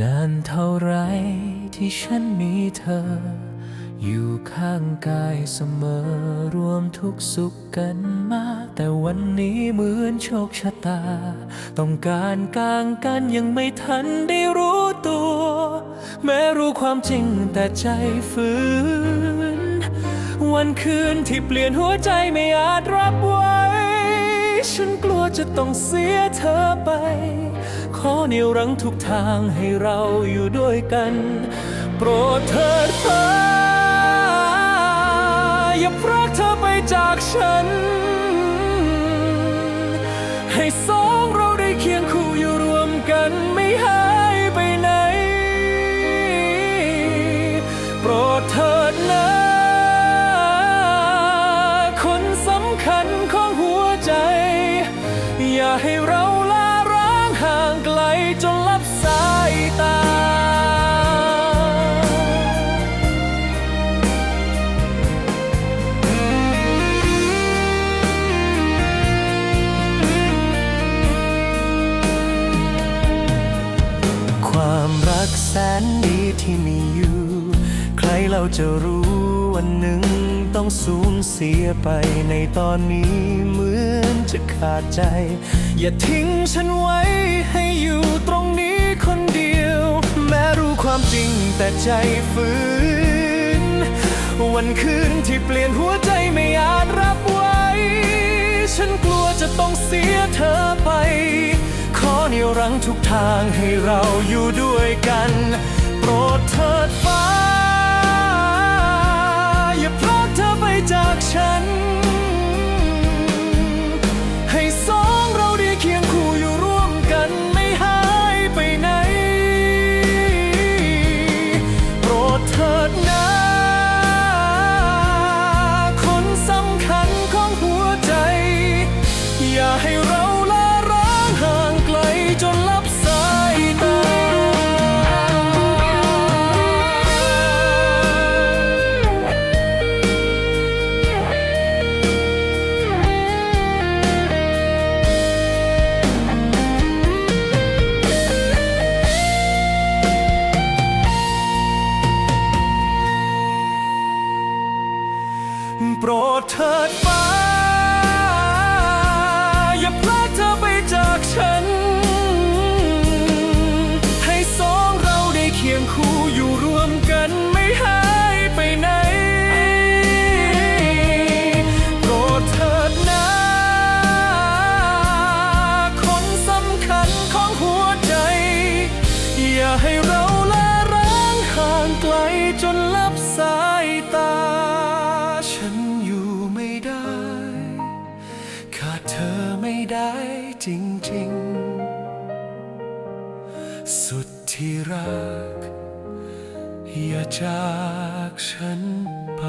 นานเท่าไรที่ฉันมีเธอ อยู่ข้างกายเสมอรวมทุกสุขกันมา แต่วันนี้เหมือนโชคชะตา ต้องการกลางกันยังไม่ทันได้รู้ตัว แม้รู้ความจริงแต่ใจฝืน วันคืนที่เปลี่ยนหัวใจไม่อาจรับไว้ฉันก จะต้องเสียเธอไป ขอเนียวรั้งทุกทางให้เราอยู่ด้วยกัน โปรดเถิดฟ้า อย่าพรากเธอไปจากฉัน ให้สองเราได้เคียงคู่อยู่รวมกันไม่ห่าง ให้เราลาร้างห่างไกลจนลับสายตา ความรักแสนดีที่มีอยู่ ใครเราจะรู้วันหนึ่งต้องสูญเสียไปในตอนนี้เมือ จะขาดใจ อย่าทิ้งฉันไว้ให้อยู่ตรงนี้คนเดียว แม้รู้ความจริงแต่ใจฝืน วันคืนที่เปลี่ยนหัวใจไม่อาจรับไว้ ฉันกลัวจะต้องเสียเธอไป ขอเหนี่ยวรั้งทุกทางให้เราอยู่ด้วยกัน โปรดเถิดฟ้า โปรดเถิดฟ้า อย่าพลาดเธอไปจากฉัน ให้สองเราได้เคียงคู่อยู่รวมกันไม่หายไปไหน โปรดเถิดนะคนสำคัญของหัวใจ อย่าให้เราลาร้างห่างไกลจนากเธอไม่ได้จริง ๆ สุดที่รัก อย่าจากฉันไป